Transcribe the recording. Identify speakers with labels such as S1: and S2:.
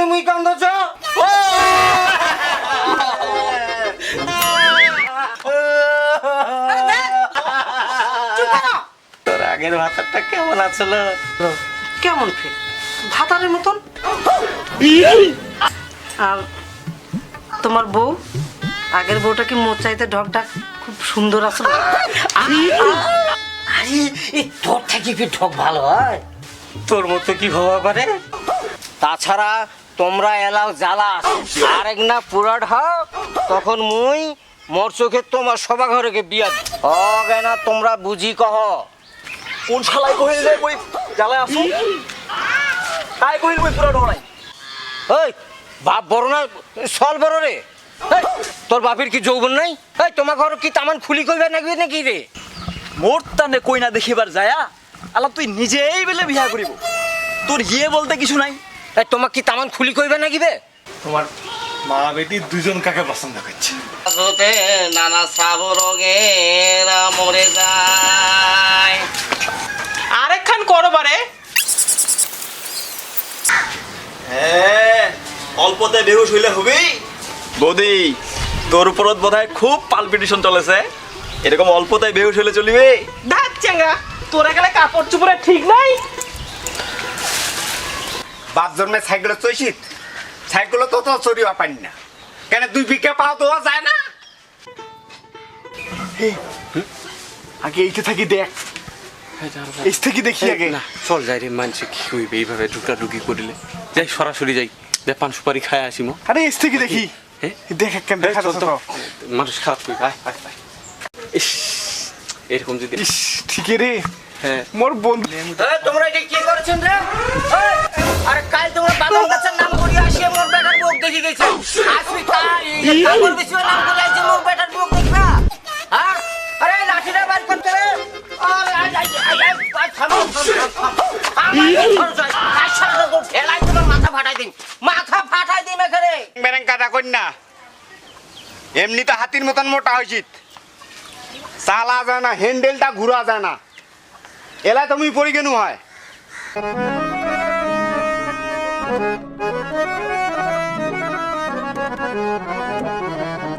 S1: জন্য মুই কান্দছ? তোর আগের ভাতারটা কেমন আছিল
S2: কেমন ফের ভাতারের মতন? আর তোমার বউ আগের বউটা কি মোর চাইতে ঢকঢাক? খুব সুন্দর আসলো।
S1: আরে এই তোর থেকে কি ঠক ভালো হয়? তোর মতো কি হওয়া পারে? তাছাড়া তোমরা এলাও জ্বালা। আর এক না পুরাট হও তখন মুই মোর চোখে তোমার সবা ঘরকে বিয়া হবে না তোমরা বুঝি কহ।
S3: কোন শালাই কহিল রে কই? জ্বালায় আসো। তাই কহিল কই পুরা ডরাই
S1: ওই বাপ বড় না সল বড় রে। এই, তোর বাপের কি যৌবন নাই? এই তোমার ঘর কি তামান খুলি কইবে নাকি নাকি রে?
S3: মোর টানে কই না দেখিবার যায়া আলাপ তুই নিজেই বেলে বিয়া করিব। তোর ইয়ে বলতে কিছু নাই।
S1: এই তোমার কি তামান খুলি কইবে নাকি বে?
S4: তোমার মা বেটি দুজন কাকে পছন্দ করছে?
S1: নানা শ্রাব রোগের মরে যায়।
S5: আরেকখান করবারে
S3: হ্যাঁ অল্পতে বেহুশ হইলে হবেই বৌদি তোর উপরত বোধহয় খুব পালপিটিশন চলেছে। এরকম অল্পতায় বেহুশ হইলে চলিবে।
S5: ধাক চেঙ্গা তোরা গেলে কাপড় চুপড়ে ঠিক নাই?
S6: বাপ জন্মে সাইকেল চইছিত সাইকেল তো তো চড়িবা পারি না। কেন দুই বিকে পাও দেওয়া যায় না?
S4: আগে এইতে থাকি দেখ। এই থেকে দেখি আগে।
S7: না চল যাই রে মানছে কি হইবে এইভাবে ঢুকা ঢুকি করিলে। যাই সরাসরি যাই। যে পান সুপারি খায় আসিম
S4: আরে এই থেকে দেখি? দেখ কেন দেখা
S7: তো।
S4: তো।
S7: মানুষ খারাপ করি আয় আয় ইস এরকম যদি
S4: ইস ঠিকই রে।
S7: হ্যাঁ।
S4: মোর বন্ধু
S1: তোমরা এটা কি করছেন রে? আরে কাল তোমরা বাদাম গাছের নাম করে আসিয়ে মোর বেটার মুখ দেখি গেছে। আসবি কাল কাপড় বিছুয়ে নাম করে আসছে মোর বেটার মুখ দেখবা? হ্যাঁ? আরে লাঠিটা বার করতে রে।
S6: না এমনি তো হাতির মতন মোটা হয়েছিত চালা যায় না হ্যান্ডেলটা ঘুরা যায় না। এলাই তুমি পড়ি কেন হয়। Thank you.